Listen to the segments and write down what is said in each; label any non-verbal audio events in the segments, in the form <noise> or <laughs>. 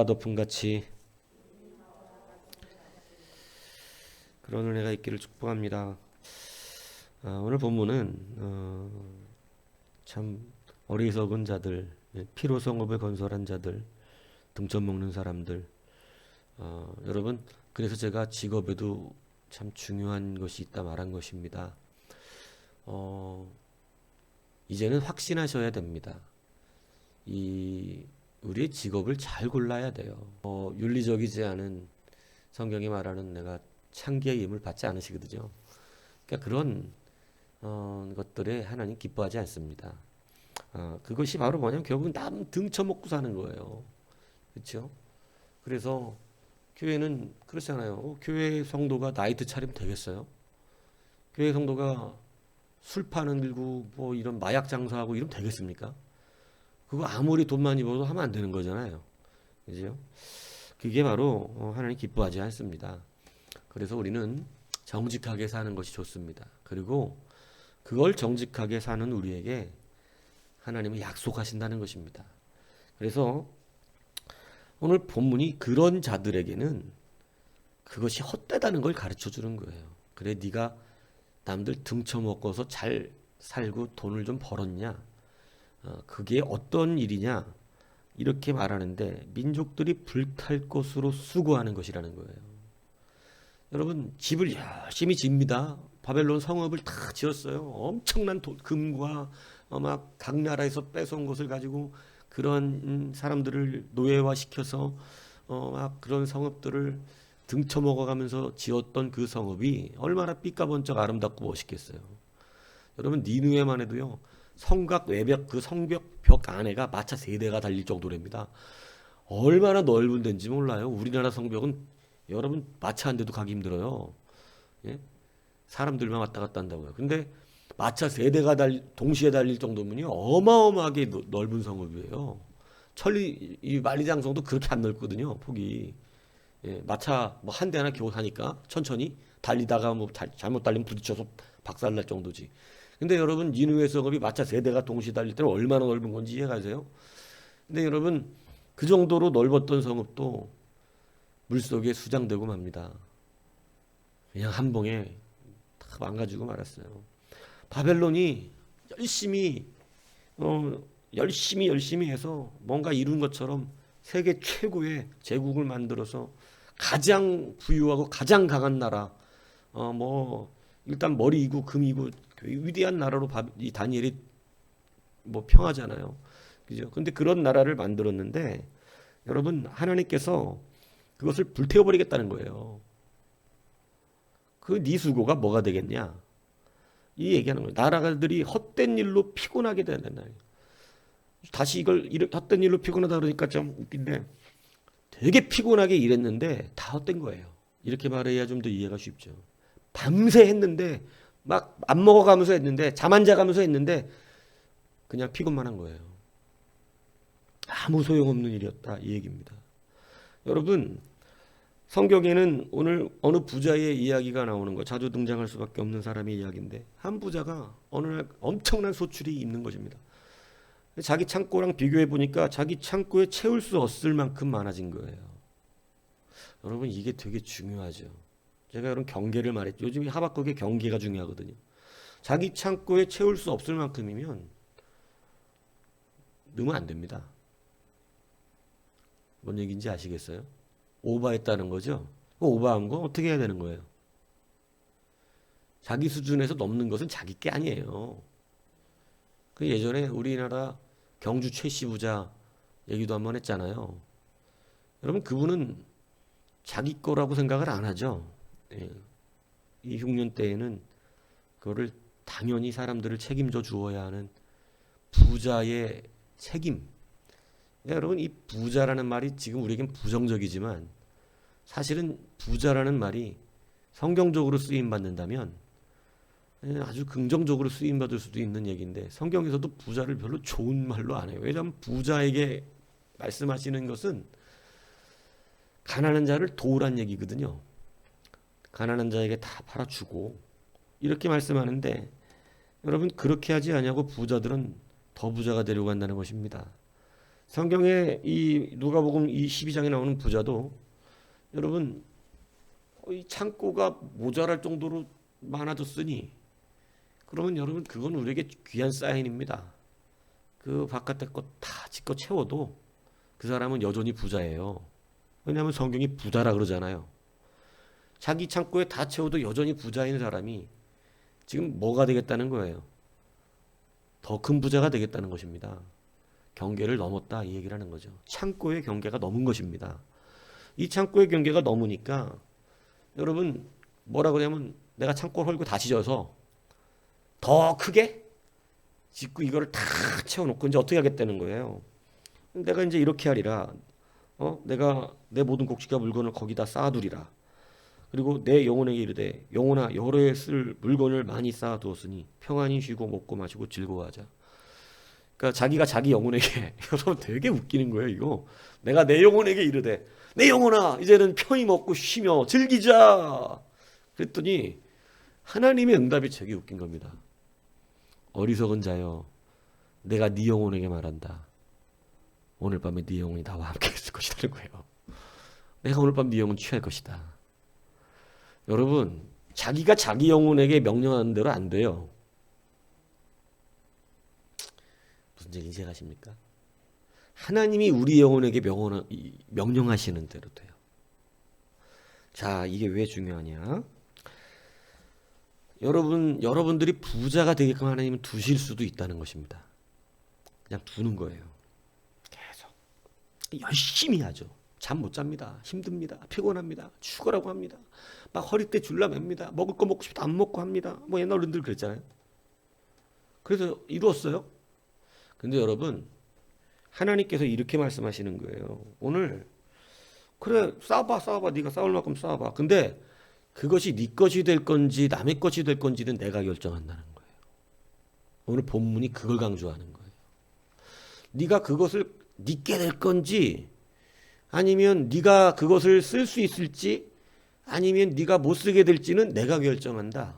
합시다. 물이 바다 덮음 같이 그런 은혜가 있기를 축복합니다. 아, 오늘 본문은 어, 참 어리석은 자들, 예, 피로 성읍을 건설한 자들, 등점 먹는 사람들. 어, 여러분 그래서 제가 직업에도 참 중요한 것이 있다 말한 것입니다. 어, 이제는 확신하셔야 됩니다. 이 우리의 직업을 잘 골라야 돼요. 어, 윤리적이지 않은 성경이 말하는 내가 창기의 임을 받지 않으시거든요. 그러니까 그런 어, 것들에 하나님 기뻐하지 않습니다. 어, 그것이 바로 뭐냐면 결국은 남 등쳐먹고 사는 거예요. 그렇죠? 그래서 교회는 그렇잖아요. 어, 교회 성도가 나이트 차리면 되겠어요? 교회 성도가 술 파는 일고 뭐 이런 마약 장사하고 이러면 되겠습니까? 그거 아무리 돈 많이 벌어도 하면 안 되는 거잖아요. 그죠? 그게 바로 어, 하나님 기뻐하지 않습니다. 그래서 우리는 정직하게 사는 것이 좋습니다. 그리고 그걸 정직하게 사는 우리에게 하나님은 약속하신다는 것입니다. 그래서 오늘 본문이 그런 자들에게는 그것이 헛되다는 걸 가르쳐 주는 거예요. 그래 네가 남들 등쳐먹어서 잘 살고 돈을 좀 벌었냐? 어, 그게 어떤 일이냐? 이렇게 말하는데 민족들이 불탈 것으로 수고하는 것이라는 거예요. 여러분 집을 열심히 집니다. 바벨론 성읍을 다 지었어요. 엄청난 돈, 금과 어, 막각 나라에서 뺏어온 것을 가지고 그런 음, 사람들을 노예화 시켜서 어, 막 그런 성읍들을 등쳐먹어가면서 지었던 그 성읍이 얼마나 삐까번쩍 아름답고 멋있겠어요. 여러분 니누에만 해도요 성곽 외벽 그 성벽 벽 안에가 마차 세 대가 달릴 정도랍니다. 얼마나 넓은 데인지 몰라요. 우리나라 성벽은 여러분 마차 한 대도 가기 힘들어요. 예? 사람들만 왔다 갔다 한다고요. 근데 마차 세 대가 달 동시에 달릴 정도면요 어마어마하게 노- 넓은 성읍이에요. 천리 이 만리장성도 그렇게 안 넓거든요. 폭이. 예, 마차 뭐 한 대나 겨우 하니까 천천히 달리다가 뭐 잘, 잘못 달리면 부딪혀서 박살날 정도지. 근데 여러분 인후의 성읍이 마차 세 대가 동시에 달릴 때는 얼마나 넓은 건지 이해가세요? 근데 여러분 그 정도로 넓었던 성읍도 물속에 수장되고 맙니다. 그냥 한 봉에 다 망가지고 말았어요. 바벨론이 열심히 어, 열심히 열심히 해서 뭔가 이룬 것처럼 세계 최고의 제국을 만들어서 가장 부유하고 가장 강한 나라 어 뭐 일단 머리이고 금이고 위대한 나라로 바- 이 다니엘이 뭐 평하잖아요. 그죠? 근데 그런 나라를 만들었는데 여러분 하나님께서 그것을 불태워 버리겠다는 거예요. 그 네 수고가 뭐가 되겠냐? 이 얘기하는 거예요. 나라들이 헛된 일로 피곤하게 된다. 다시 이걸 헛된 일로 피곤하다 그러니까 좀 웃긴데 되게 피곤하게 일했는데 다 헛된 거예요. 이렇게 말해야 좀 더 이해가 쉽죠. 밤새 했는데 막 안 먹어가면서 했는데 잠 안 자가면서 했는데 그냥 피곤만 한 거예요. 아무 소용없는 일이었다 이 얘기입니다. 여러분 성경에는 오늘 어느 부자의 이야기가 나오는 거 자주 등장할 수밖에 없는 사람의 이야기인데 한 부자가 어느 날 엄청난 소출이 있는 것입니다. 자기 창고랑 비교해 보니까 자기 창고에 채울 수 없을 만큼 많아진 거예요. 여러분 이게 되게 중요하죠. 제가 여러분 경계를 말했죠. 요즘 하박국의 경계가 중요하거든요. 자기 창고에 채울 수 없을 만큼이면 넣으면 안 됩니다. 뭔 얘기인지 아시겠어요? 오버했다는 거죠. 그 오버한 거 어떻게 해야 되는 거예요? 자기 수준에서 넘는 것은 자기 게 아니에요. 그 예전에 우리나라 경주 최씨 부자 얘기도 한번 했잖아요. 여러분 그분은 자기 거라고 생각을 안 하죠. 예. 이 흉년 때에는 그거를 당연히 사람들을 책임져 주어야 하는 부자의 책임. 예, 여러분 이 부자라는 말이 지금 우리에겐 부정적이지만 사실은 부자라는 말이 성경적으로 쓰임 받는다면 예, 아주 긍정적으로 쓰임 받을 수도 있는 얘기인데 성경에서도 부자를 별로 좋은 말로 안 해요. 왜냐하면 부자에게 말씀하시는 것은 가난한 자를 도우란 얘기거든요. 가난한 자에게 다 팔아주고 이렇게 말씀하는데 여러분 그렇게 하지 않냐고 부자들은 더 부자가 되려고 한다는 것입니다. 성경에 이 누가복음 이 12장에 나오는 부자도 여러분 어, 이 창고가 모자랄 정도로 많아졌으니 그러면 여러분 그건 우리에게 귀한 사인입니다. 그 바깥에 것다 짓고 채워도 그 사람은 여전히 부자예요. 왜냐하면 성경이 부자라 그러잖아요. 자기 창고에 다 채워도 여전히 부자인 사람이 지금 뭐가 되겠다는 거예요? 더 큰 부자가 되겠다는 것입니다. 경계를 넘었다 이 얘기를 하는 거죠. 창고의 경계가 넘은 것입니다. 이 창고의 경계가 넘으니까 여러분 뭐라 그러냐면 내가 창고를 헐고 다시 져서 더 크게 짓고 이거를 다 채워놓고 이제 어떻게 하겠다는 거예요. 내가 이제 이렇게 하리라. 어, 내가 내 모든 곡식과 물건을 거기다 쌓아두리라. 그리고 내 영혼에게 이르되 영혼아 여러 해쓸 물건을 많이 쌓아두었으니 평안히 쉬고 먹고 마시고 즐거워하자. 그러니까 자기가 자기 영혼에게 <laughs> 여러분 되게 웃기는 거예요 이거. 내가 내 영혼에게 이르되 내 영혼아 이제는 편히 먹고 쉬며 즐기자. 그랬더니 하나님의 응답이 되게 웃긴 겁니다. 어리석은 자여 내가 네 영혼에게 말한다. 오늘 밤에 네 영혼이 나와 함께 있을 것이라는 거예요. 내가 오늘 밤 네 영혼 취할 것이다. 여러분 자기가 자기 영혼에게 명령하는 대로 안 돼요. 무슨 얘기인지 아십니까? 하나님이 우리 영혼에게 명령하시는 대로 돼요. 자, 이게 왜 중요하냐? 여러분, 여러분들이 부자가 되게끔 하나님은 두실 수도 있다는 것입니다. 그냥 두는 거예요. 계속. 열심히 하죠. 잠 못 잡니다. 힘듭니다. 피곤합니다. 죽으라고 합니다. 막 허리띠 줄라맵니다. 먹을 거 먹고 싶다 안 먹고 합니다. 뭐 옛날 어른들 그랬잖아요. 그래서 이루었어요. 근데 여러분, 하나님께서 이렇게 말씀하시는 거예요. 오늘 그래 싸워봐 싸워봐 네가 싸울 만큼 싸워봐. 근데 그것이 네 것이 될 건지 남의 것이 될 건지는 내가 결정한다는 거예요. 오늘 본문이 그걸 강조하는 거예요. 네가 그것을 네게 될 건지 아니면 네가 그것을 쓸 수 있을지 아니면 네가 못 쓰게 될지는 내가 결정한다.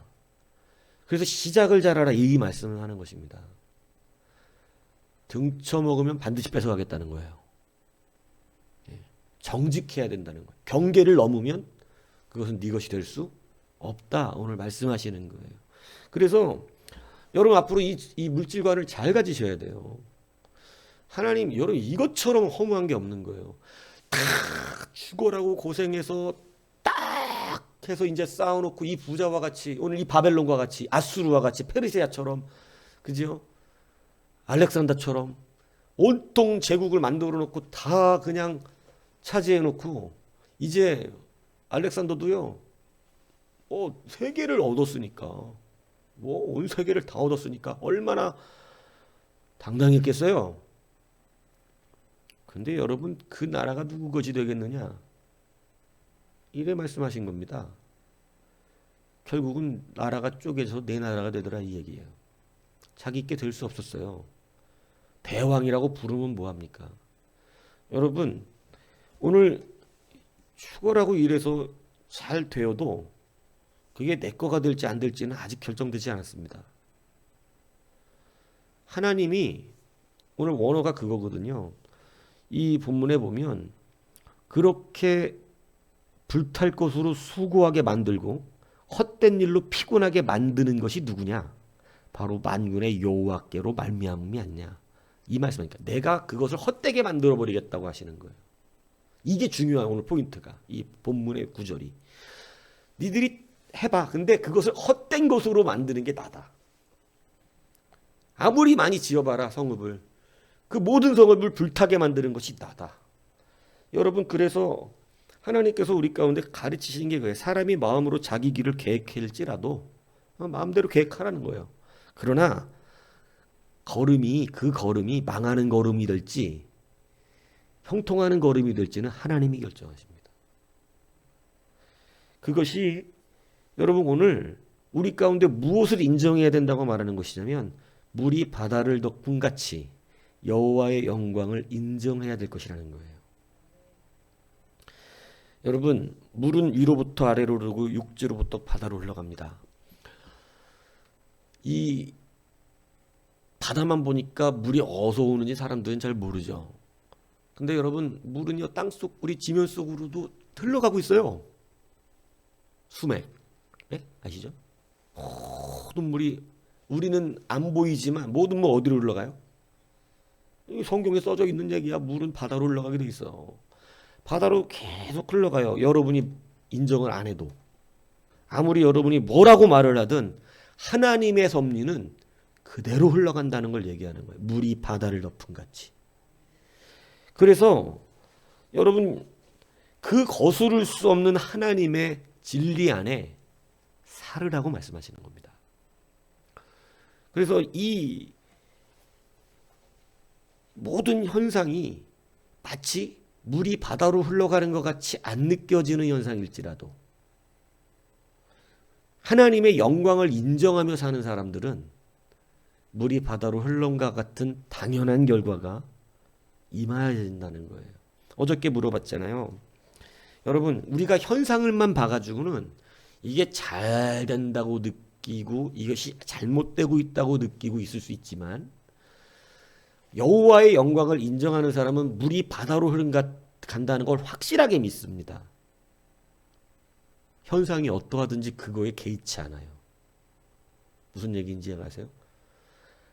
그래서 시작을 잘하라 이 말씀을 하는 것입니다. 등쳐먹으면 반드시 뺏어가겠다는 거예요. 예. 정직해야 된다는 거예요. 경계를 넘으면 그것은 네 것이 될 수 없다. 오늘 말씀하시는 거예요. 그래서 여러분 앞으로 이, 이 물질관을 잘 가지셔야 돼요. 하나님 여러분 이것처럼 허무한 게 없는 거예요. 다 죽어라고 고생해서 딱 해서 이제 쌓아놓고 이 부자와 같이 오늘 이 바벨론과 같이 아수르와 같이 페르시아처럼 그죠? 알렉산더처럼 온통 제국을 만들어 놓고 다 그냥 차지해 놓고 이제 알렉산더도요. 어, 세계를 얻었으니까 뭐 온 세계를 다 얻었으니까 얼마나 당당했겠어요. 근데 여러분 그 나라가 누구 것이 되겠느냐? 이래 말씀하신 겁니다. 결국은 나라가 쪼개서 내 나라가 되더라 이 얘기예요. 자기께 될수 없었어요. 대왕이라고 부르면 뭐합니까? 여러분, 오늘 죽어라고 이래서 잘 되어도 그게 내 거가 될지 안 될지는 아직 결정되지 않았습니다. 하나님이 오늘 원어가 그거거든요. 이 본문에 보면 그렇게 불탈 것으로 수고하게 만들고 헛된 일로 피곤하게 만드는 것이 누구냐? 바로 만군의 여호와께로 말미암음이 아니냐. 이 말씀이니까 내가 그것을 헛되게 만들어 버리겠다고 하시는 거예요. 이게 중요한 오늘 포인트가 이 본문의 구절이 니들이 해봐. 근데 그것을 헛된 것으로 만드는 게 나다. 아무리 많이 지어봐라 성읍을 그 모든 성읍을 불타게 만드는 것이 나다. 여러분 그래서 하나님께서 우리 가운데 가르치시는 게 그예요. 사람이 마음으로 자기 길을 계획할지라도 마음대로 계획하라는 거예요. 그러나 걸음이 그 걸음이 망하는 걸음이 될지 형통하는 걸음이 될지는 하나님이 결정하십니다. 그것이 여러분 오늘 우리 가운데 무엇을 인정해야 된다고 말하는 것이냐면 물이 바다를 덮은 같이 여호와의 영광을 인정해야 될 것이라는 거예요. 여러분 물은 위로부터 아래로 흐르고 육지로부터 바다로 흘러갑니다. 이 바다만 보니까 물이 어디서 오는지 사람들은 잘 모르죠. 근데 여러분 물은요 땅속 우리 지면 속으로도 흘러가고 있어요. 수맥. 네? 아시죠? 모든 물이 우리는 안 보이지만 모든 물 어디로 흘러가요? 이 성경에 써져 있는 얘기야. 물은 바다로 흘러가게 돼 있어. 바다로 계속 흘러가요. 여러분이 인정을 안 해도. 아무리 여러분이 뭐라고 말을 하든 하나님의 섭리는 그대로 흘러간다는 걸 얘기하는 거예요. 물이 바다를 덮은 같이. 그래서 여러분 그 거스를 수 없는 하나님의 진리 안에 살으라고 말씀하시는 겁니다. 그래서 이 모든 현상이 마치 물이 바다로 흘러가는 것 같이 안 느껴지는 현상일지라도 하나님의 영광을 인정하며 사는 사람들은 물이 바다로 흘러온것 같은 당연한 결과가 임해야 된다는 거예요. 어저께 물어봤잖아요. 여러분, 우리가 현상을만 봐가지고는 이게 잘 된다고 느끼고 이것이 잘못되고 있다고 느끼고 있을 수 있지만 여호와의 영광을 인정하는 사람은 물이 바다로 흐른가 간다는 걸 확실하게 믿습니다. 현상이 어떠하든지 그거에 개의치 않아요. 무슨 얘기인지 아세요?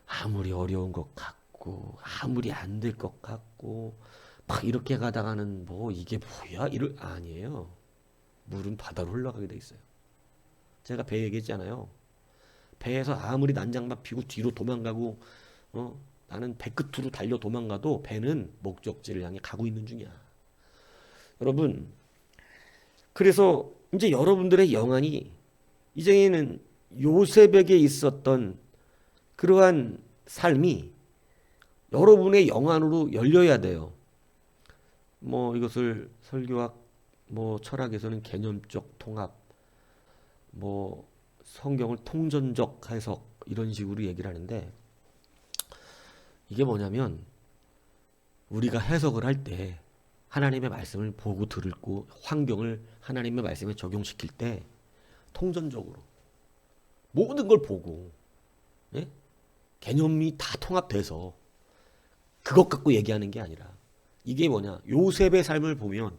아무리 어려운 것 같고 아무리 안 될 것 같고 막 이렇게 가다가는 뭐 이게 뭐야 이럴 아니에요. 물은 바다로 흘러가게 돼 있어요. 제가 배 얘기했잖아요. 배에서 아무리 난장만 피고 뒤로 도망가고 어 나는 배 끝으로 달려 도망가도 배는 목적지를 향해 가고 있는 중이야. 여러분 그래서 이제 여러분들의 영안이 이제는 요셉에게 있었던 그러한 삶이 여러분의 영안으로 열려야 돼요. 뭐 이것을 설교학 뭐 철학에서는 개념적 통합 뭐 성경을 통전적 해석 이런 식으로 얘기를 하는데 이게 뭐냐면 우리가 해석을 할 때 하나님의 말씀을 보고 들고 환경을 하나님의 말씀에 적용시킬 때 통전적으로 모든 걸 보고 예? 개념이 다 통합돼서 그것 갖고 얘기하는 게 아니라 이게 뭐냐 요셉의 삶을 보면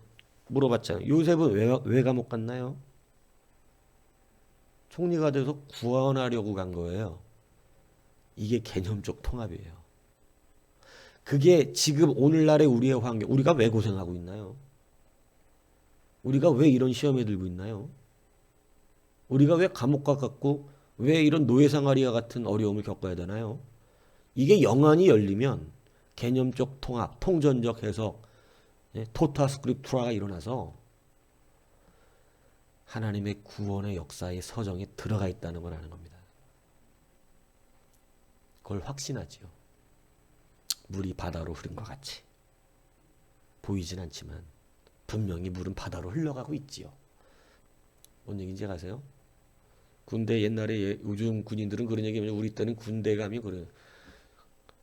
물어봤잖아요. 요셉은 왜, 왜 감옥 갔나요? 총리가 돼서 구원하려고 간 거예요. 이게 개념적 통합이에요. 그게 지금 오늘날의 우리의 환경, 우리가 왜 고생하고 있나요? 우리가 왜 이런 시험에 들고 있나요? 우리가 왜 감옥 가갖고 왜 이런 노예상아리와 같은 어려움을 겪어야 되나요? 이게 영안이 열리면 개념적 통합, 통전적 해석, 예, 토타 스크립투라가 일어나서 하나님의 구원의 역사의 서정에 들어가 있다는 걸 아는 겁니다. 그걸 확신하지요. 물이 바다로 흐른 것 같이. 보이진 않지만 분명히 물은 바다로 흘러가고 있지요. 뭔 얘기인지 아세요? 군대 옛날에 예- 요즘 군인들은 그런 얘기하면 우리 때는 군대 가면 그래.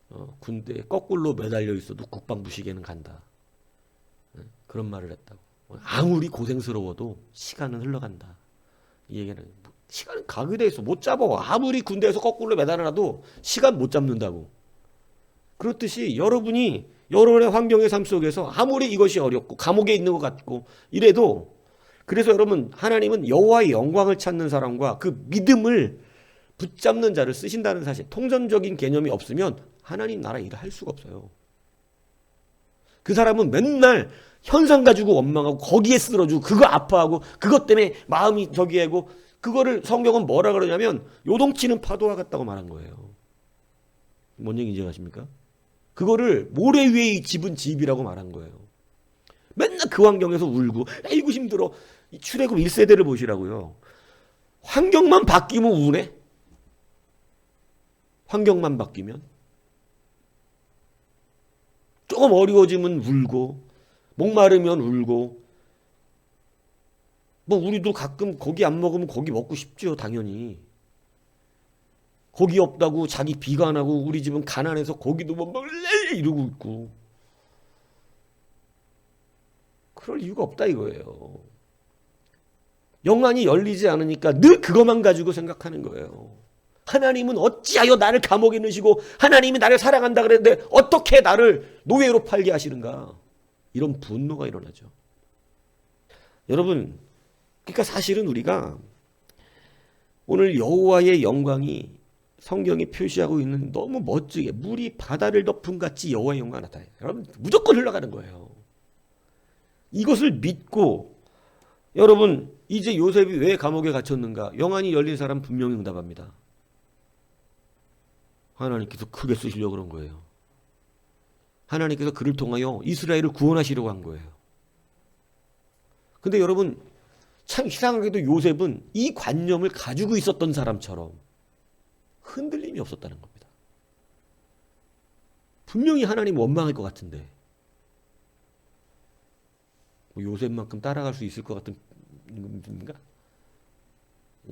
어, 군대 거꾸로 매달려 있어도 국방부시계는 간다. 예, 그런 말을 했다고. 아무리 고생스러워도 시간은 흘러간다. 이 얘기는 뭐, 시간은 있어 못 잡아. 아무리 군대에서 거꾸로 매달아놔도 시간 못 잡는다고. 그렇듯이 여러분이 여러분의 환경의 삶 속에서 아무리 이것이 어렵고 감옥에 있는 것 같고 이래도 그래서 여러분 하나님은 여호와의 영광을 찾는 사람과 그 믿음을 붙잡는 자를 쓰신다는 사실 통전적인 개념이 없으면 하나님 나라 일을 할 수가 없어요. 그 사람은 맨날 현상 가지고 원망하고 거기에 쓰러지고 그거 아파하고 그것 때문에 마음이 저기 하고 그거를 성경은 뭐라 그러냐면 요동치는 파도와 같다고 말한 거예요. 뭔 얘기인지 아십니까? 그거를 모래 위에 집은 집이라고 말한 거예요. 맨날 그 환경에서 울고 아이고 힘들어. 이 출애굽 1세대를 보시라고요. 환경만 바뀌면 우네. 환경만 바뀌면 조금 어려워지면 울고 목마르면 울고 뭐 우리도 가끔 고기 안 먹으면 고기 먹고 싶죠 당연히 고기 없다고 자기 비관하고 우리 집은 가난해서 고기도 못 먹을래? 이러고 있고. 그럴 이유가 없다 이거예요. 영안이 열리지 않으니까 늘 그것만 가지고 생각하는 거예요. 하나님은 어찌하여 나를 감옥에 넣으시고 하나님이 나를 사랑한다 그랬는데 어떻게 나를 노예로 팔게 하시는가? 이런 분노가 일어나죠. 여러분, 그러니까 사실은 우리가 오늘 여호와의 영광이 성경이 표시하고 있는 너무 멋지게 물이 바다를 덮은 같이 여호와의 영광이 나타나요. 여러분 무조건 흘러가는 거예요. 이것을 믿고 여러분 이제 요셉이 왜 감옥에 갇혔는가? 영안이 열린 사람 분명히 응답합니다. 하나님께서 크게 쓰시려고 그런 거예요. 하나님께서 그를 통하여 이스라엘을 구원하시려고 한 거예요. 근데 여러분 참 이상하게도 요셉은 이 관념을 가지고 있었던 사람처럼 흔들림이 없었다는 겁니다. 분명히 하나님 원망할 것 같은데 뭐 요셉만큼 따라갈 수 있을 것 같은 겁니까?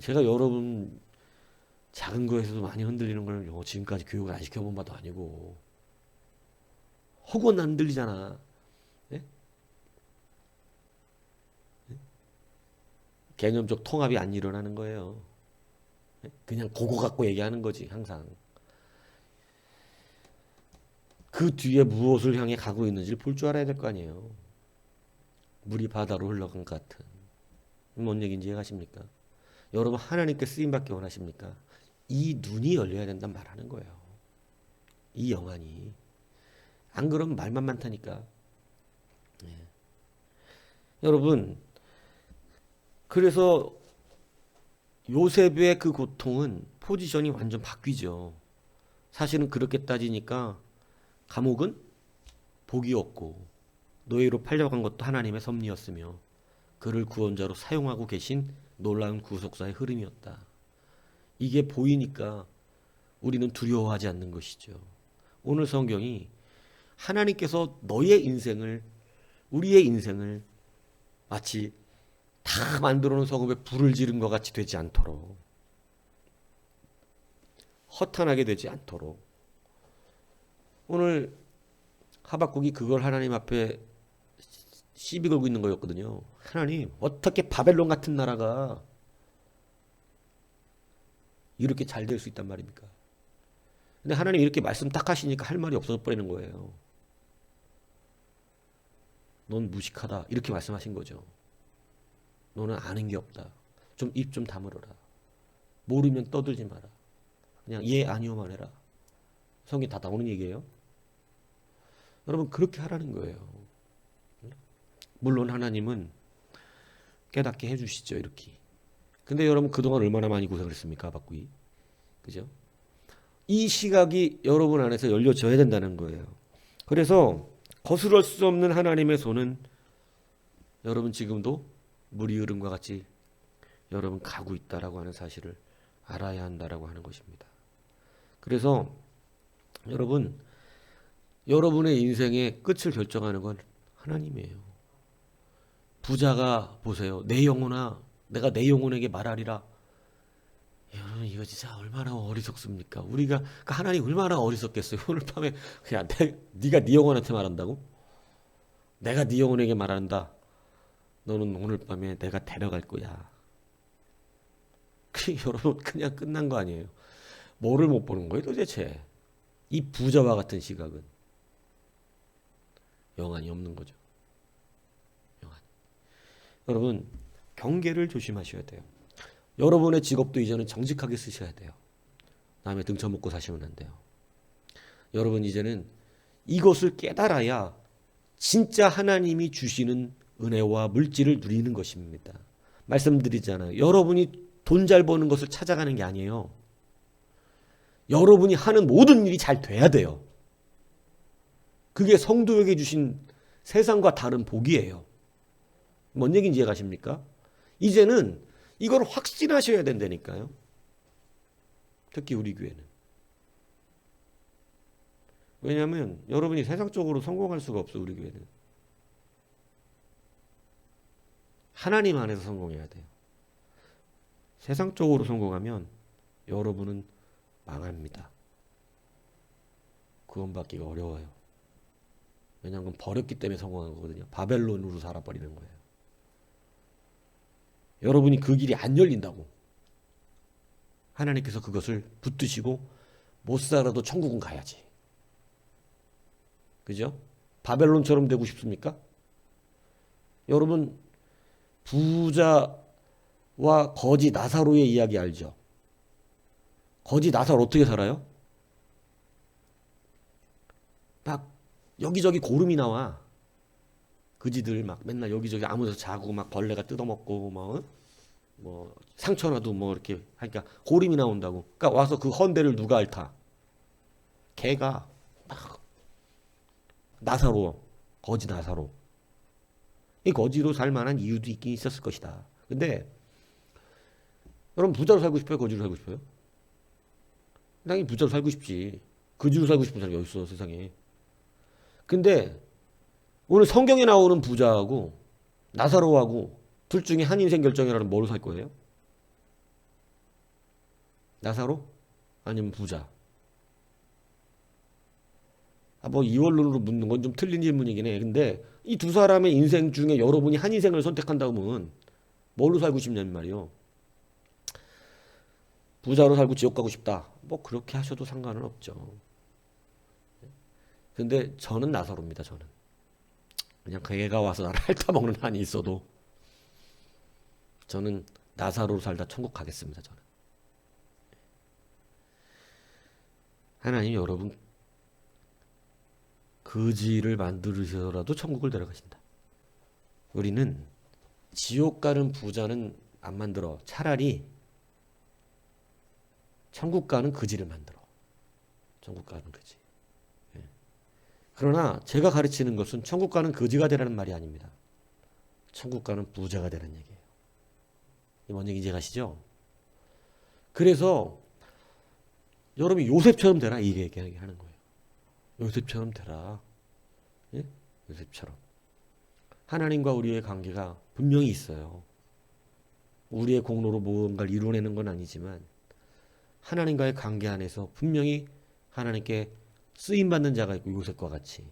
제가 여러분 작은 거에서도 많이 흔들리는 걸 지금까지 교육을 안 시켜본 바도 아니고 허구는 안 들리잖아. 예? 예? 개념적 통합이 안 일어나는 거예요. 예? 그냥 그거 갖고 얘기하는 거지 항상. 그 뒤에 무엇을 향해 가고 있는지를 볼 줄 알아야 될 거 아니에요. 물이 바다로 흘러간 것 같은. 뭔 얘기인지 이해가십니까? 여러분 하나님께 쓰임 받기 원하십니까? 이 눈이 열려야 된단 말하는 거예요. 이 영안이. 안 그러면 말만 많다니까. 예. 여러분, 그래서 요셉의 그 고통은 포지션이 완전 바뀌죠. 사실은 그렇게 따지니까 감옥은 복이 없고 노예로 팔려간 것도 하나님의 섭리였으며 그를 구원자로 사용하고 계신 놀라운 구속사의 흐름이었다. 이게 보이니까 우리는 두려워하지 않는 것이죠. 오늘 성경이 하나님께서 너의 인생을 우리의 인생을 마치 다 만들어 놓은 성읍에 불을 지른 것 같이 되지 않도록 허탄하게 되지 않도록 오늘 하박국이 그걸 하나님 앞에 시비 걸고 있는 거였거든요. 하나님 어떻게 바벨론 같은 나라가 이렇게 잘 될 수 있단 말입니까? 근데 하나님 이렇게 말씀 딱 하시니까 할 말이 없어져 버리는 거예요. 넌 무식하다. 이렇게 말씀하신 거죠. 너는 아는 게 없다. 좀입좀 다물어라. 모르면 떠들지 마라. 그냥 예, 아니오만 해라. 성경 다 나오는 얘기예요. 여러분, 그렇게 하라는 거예요. 물론 하나님은 깨닫게 해주시죠, 이렇게. 근데 여러분, 그동안 얼마나 많이 고생을 했습니까, 바꾸기? 그죠? 이 시각이 여러분 안에서 열려져야 된다는 거예요. 그래서 거스를 수 없는 하나님의 손은 여러분 지금도 물이 흐름과 같이 여러분 가고 있다라고 하는 사실을 알아야 한다라고 하는 것입니다. 그래서 여러분 여러분의 인생의 끝을 결정하는 건 하나님이에요. 부자가 보세요. 내 영혼아 내가 내 영혼에게 말하리라. 여러분 이거 진짜 얼마나 어리석습니까? 우리가 그러니까 하나님 얼마나 어리석겠어요. <laughs> 오늘 밤에 그냥 내, 네가 네 영혼한테 말한다고? 내가 네 영혼에게 말한다. 너는 오늘 밤에 내가 데려갈 거야. 그 여러분 그냥 끝난 거 아니에요. 뭐를 못 보는 거예요 도대체? 이 부자와 같은 시각은 영안이 없는 거죠. 영안. 여러분 경계를 조심하셔야 돼요. 여러분의 직업도 이제는 정직하게 쓰셔야 돼요. 남의 등쳐 먹고 사시면 안 돼요. 여러분 이제는 이것을 깨달아야 진짜 하나님이 주시는 은혜와 물질을 누리는 것입니다. 말씀드리잖아요. 여러분이 돈 잘 버는 것을 찾아가는 게 아니에요. 여러분이 하는 모든 일이 잘 돼야 돼요. 그게 성도에게 주신 세상과 다른 복이에요. 뭔 얘기인지 이해가십니까? 이제는 이걸 확신하셔야 된다니까요. 특히 우리 교회는. 왜냐하면 여러분이 세상적으로 성공할 수가 없어 우리 교회는. 하나님 안에서 성공해야 돼요. 세상적으로 성공하면 여러분은 망합니다. 구원받기가 어려워요. 왜냐하면 버렸기 때문에 성공한 거거든요. 바벨론으로 살아버리는 거예요. 여러분이 그 길이 안 열린다고. 하나님께서 그것을 붙드시고 못 살아도 천국은 가야지. 그죠? 바벨론처럼 되고 싶습니까? 여러분 부자와 거지 나사로의 이야기 알죠? 거지 나사로 어떻게 살아요? 막 여기저기 고름이 나와. 그지들 막 맨날 여기저기 아무 데서 자고 막 벌레가 뜯어먹고 뭐, 어? 뭐 상처나도 뭐 이렇게 하니까 고름이 나온다고. 그러니까 와서 그 헌대를 누가 앓다? 개가 막 나사로 거지 나사로. 이 거지로 살 만한 이유도 있긴 있었을 것이다. 근데 여러분 부자로 살고 싶어요? 거지로 살고 싶어요? 당연히 부자로 살고 싶지. 거지로 살고 싶은 사람이 어디 있어 세상에. 근데 오늘 성경에 나오는 부자하고 나사로하고 둘 중에 한 인생 결정이라는 뭐로 살 거예요? 나사로? 아니면 부자? 아, 뭐 이원론으로 묻는 건 좀 틀린 질문이긴 해. 근데 이 두 사람의 인생 중에 여러분이 한 인생을 선택한다면 뭘로 살고 싶냐는 말이요. 부자로 살고 지옥 가고 싶다. 뭐 그렇게 하셔도 상관은 없죠. 근데 저는 나사로입니다. 저는 그냥 그 애가 와서 나를 <laughs> 핥아먹는 한이 있어도 저는 나사로로 살다 천국 가겠습니다. 저는 하나님 여러분 거지를 만들으셔라도 천국을 데려가신다. 우리는 지옥 가는 부자는 안 만들어. 차라리 천국 가는 거지를 만들어. 천국 가는 거지. 예. 그러나 제가 가르치는 것은 천국 가는 거지가 되라는 말이 아닙니다. 천국 가는 부자가 되라는 얘기예요. 이뭔 얘기인지 가시죠? 그래서 여러분이 요셉처럼 되라 이게 얘기하는 거예요. 요셉처럼 되라. 예? 요셉처럼. 하나님과 우리의 관계가 분명히 있어요. 우리의 공로로 무언가를 이루어내는 건 아니지만 하나님과의 관계 안에서 분명히 하나님께 쓰임 받는 자가 있고 요셉과 같이.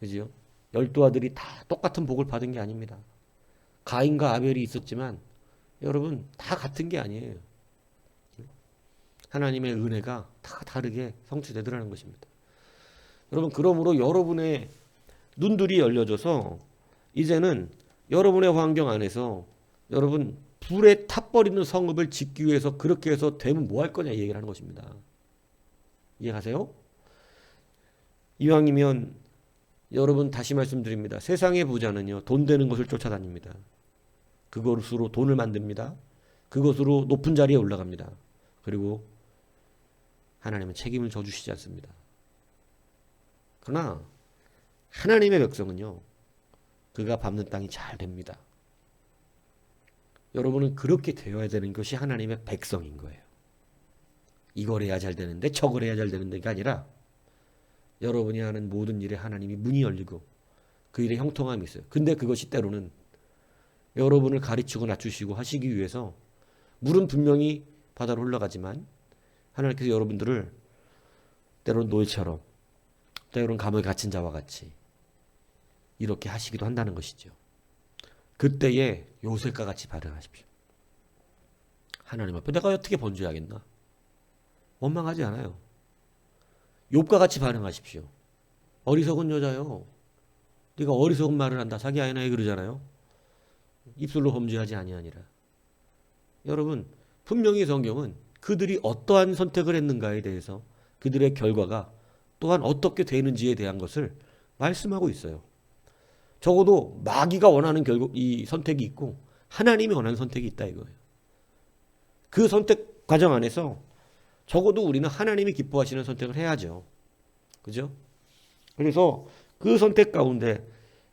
그지요? 열두 아들이 다 똑같은 복을 받은 게 아닙니다. 가인과 아벨이 있었지만 여러분 다 같은 게 아니에요. 하나님의 은혜가 다 다르게 성취되더라는 것입니다. 여러분 그러므로 여러분의 눈들이 열려져서 이제는 여러분의 환경 안에서 여러분 불에 타버리는 성읍을 짓기 위해서 그렇게 해서 되면 뭐 할 거냐 이 얘기를 하는 것입니다. 이해가세요? 이왕이면 여러분 다시 말씀드립니다. 세상의 부자는요 돈 되는 것을 쫓아다닙니다. 그것으로 돈을 만듭니다. 그것으로 높은 자리에 올라갑니다. 그리고 하나님은 책임을 져주시지 않습니다. 그러나 하나님의 백성은요, 그가 밟는 땅이 잘 됩니다. 여러분은 그렇게 되어야 되는 것이 하나님의 백성인 거예요. 이걸 해야 잘 되는데 저걸 해야 잘 되는데가 아니라 여러분이 하는 모든 일에 하나님이 문이 열리고 그 일에 형통함이 있어요. 근데 그것이 때로는 여러분을 가르치고 낮추시고 하시기 위해서 물은 분명히 바다로 흘러가지만 하나님께서 여러분들을 때로는 노예처럼 때로는 감옥에 갇힌 자와 같이 이렇게 하시기도 한다는 것이죠. 그때에 요셉과 같이 반응하십시오. 하나님 앞에 내가 어떻게 번져야겠나? 원망하지 않아요. 욥과 같이 반응하십시오. 어리석은 여자요. 네가 어리석은 말을 한다. 자기 아이나에 그러잖아요. 입술로 범죄하지 아니하니라. 여러분 분명히 성경은 그들이 어떠한 선택을 했는가에 대해서 그들의 결과가 또한 어떻게 되는지에 대한 것을 말씀하고 있어요. 적어도 마귀가 원하는 결국 이 선택이 있고 하나님이 원하는 선택이 있다 이거예요. 그 선택 과정 안에서 적어도 우리는 하나님이 기뻐하시는 선택을 해야죠. 그죠? 그래서 그 선택 가운데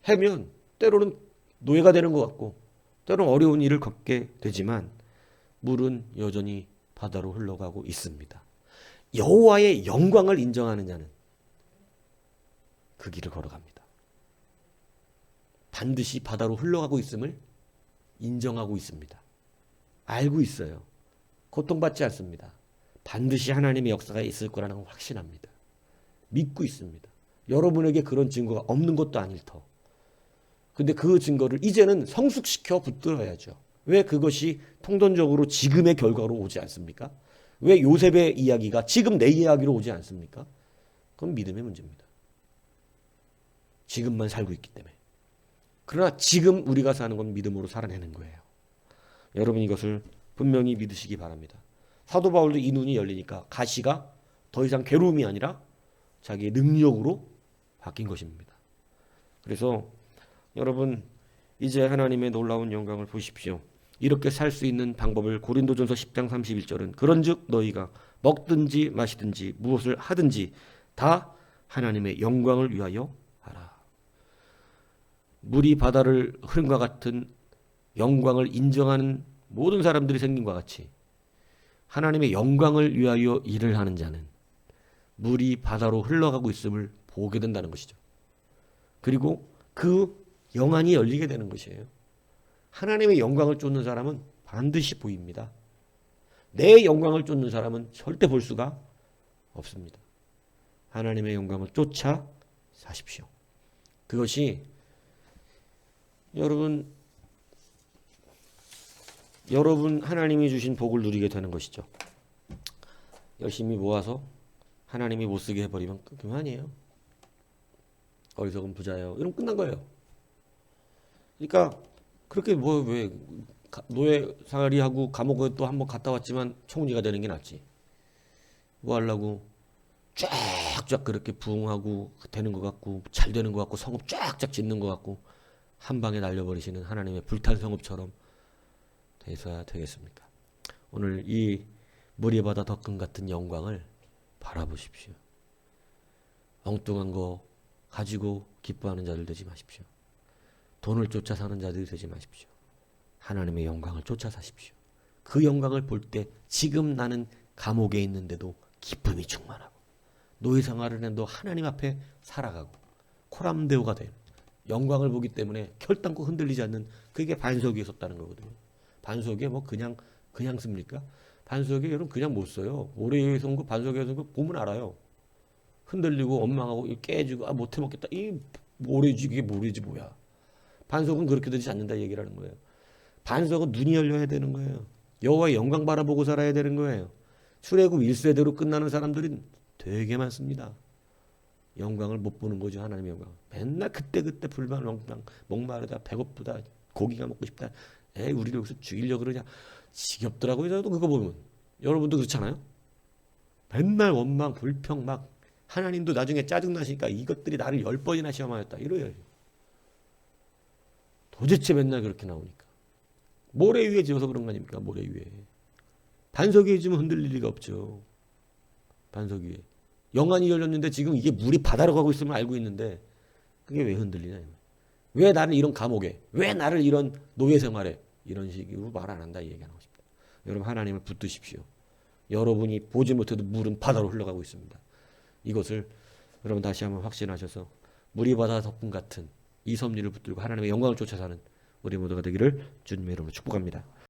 하면 때로는 노예가 되는 것 같고 때로는 어려운 일을 겪게 되지만 물은 여전히 바다로 흘러가고 있습니다. 여호와의 영광을 인정하는 자는 그 길을 걸어갑니다. 반드시 바다로 흘러가고 있음을 인정하고 있습니다. 알고 있어요. 고통받지 않습니다. 반드시 하나님의 역사가 있을 거라는 걸 확신합니다. 믿고 있습니다. 여러분에게 그런 증거가 없는 것도 아닐 터. 근데 그 증거를 이제는 성숙시켜 붙들어야죠. 왜 그것이 통돈적으로 지금의 결과로 오지 않습니까? 왜 요셉의 이야기가 지금 내 이야기로 오지 않습니까? 그건 믿음의 문제입니다. 지금만 살고 있기 때문에. 그러나 지금 우리가 사는 건 믿음으로 살아내는 거예요. 여러분 이것을 분명히 믿으시기 바랍니다. 사도 바울도 이 눈이 열리니까 가시가 더 이상 괴로움이 아니라 자기의 능력으로 바뀐 것입니다. 그래서 여러분 이제 하나님의 놀라운 영광을 보십시오. 이렇게 살 수 있는 방법을 고린도전서 10장 31절은 그런즉 너희가 먹든지 마시든지 무엇을 하든지 다 하나님의 영광을 위하여 하라. 물이 바다를 흐름과 같은 영광을 인정하는 모든 사람들이 생긴 것 같이 하나님의 영광을 위하여 일을 하는 자는 물이 바다로 흘러가고 있음을 보게 된다는 것이죠. 그리고 그 영안이 열리게 되는 것이에요. 하나님의 영광을 쫓는 사람은 반드시 보입니다. 내 영광을 쫓는 사람은 절대 볼 수가 없습니다. 하나님의 영광을 쫓아 사십시오. 그것이 여러분 여러분 하나님이 주신 복을 누리게 되는 것이죠. 열심히 모아서 하나님이 못 쓰게 해버리면 그만이에요. 어리석은 부자요. 이러면 끝난 거예요. 그러니까 그렇게 뭐 왜 노예 생활이하고 감옥에 또 한번 갔다 왔지만 총리가 되는 게 낫지. 뭐 하려고 쫙쫙 그렇게 부흥하고 되는 것 같고 잘 되는 것 같고 성읍 쫙쫙 짓는 것 같고 한 방에 날려버리시는 하나님의 불탄 성읍처럼 되셔야 되겠습니까? 오늘 이 머리에 바다 덕금 같은 영광을 바라보십시오. 엉뚱한 거 가지고 기뻐하는 자들 되지 마십시오. 돈을 쫓아 사는 자들이 되지 마십시오. 하나님의 영광을 쫓아 사십시오. 그 영광을 볼 때 지금 나는 감옥에 있는데도 기쁨이 충만하고 노예 생활을 해도 하나님 앞에 살아가고 코람데오가 된 영광을 보기 때문에 결단코 흔들리지 않는 그게 반석 위에 섰다는 거거든요. 반석에 뭐 그냥 그냥 씁니까? 반석에 여러분 그냥 못 써요. 모래 위에 선거 반석에 선거 보면 알아요. 흔들리고 원망하고 깨지고 아 못해 먹겠다. 이 모래지 이게 모래지 뭐야. 반석은 그렇게 되지 않는다 얘기라는 거예요. 반석은 눈이 열려야 되는 거예요. 여호와의 영광 바라보고 살아야 되는 거예요. 출애굽 1세대로 끝나는 사람들이 되게 많습니다. 영광을 못 보는 거죠 하나님의 영광. 맨날 그때 그때 불만 엉망 목마르다 배고프다 고기가 먹고 싶다. 에 우리를 여기서 죽이려 그러냐 지겹더라고요. 저도 그거 보면 여러분도 그렇잖아요. 맨날 원망 불평 막 하나님도 나중에 짜증 나시니까 이것들이 나를 열 번이나 시험하였다 이래요. 도대체 맨날 그렇게 나오니까. 모래 위에 지어서 그런 거 아닙니까? 모래 위에. 반석 위에 지면 흔들릴 리가 없죠. 반석 위에. 영안이 열렸는데 지금 이게 물이 바다로 가고 있음을 알고 있는데 그게 왜 흔들리냐 왜 나를 이런 감옥에 왜 나를 이런 노예 생활에 이런 식으로 말 안 한다 이 얘기하는 것입니다. 여러분 하나님을 붙드십시오. 여러분이 보지 못해도 물은 바다로 흘러가고 있습니다. 이것을 여러분 다시 한번 확신하셔서 물이 바다 덕분 같은 이 섭리를 붙들고 하나님의 영광을 쫓아 사는 우리 모두가 되기를 주님의 이름으로 축복합니다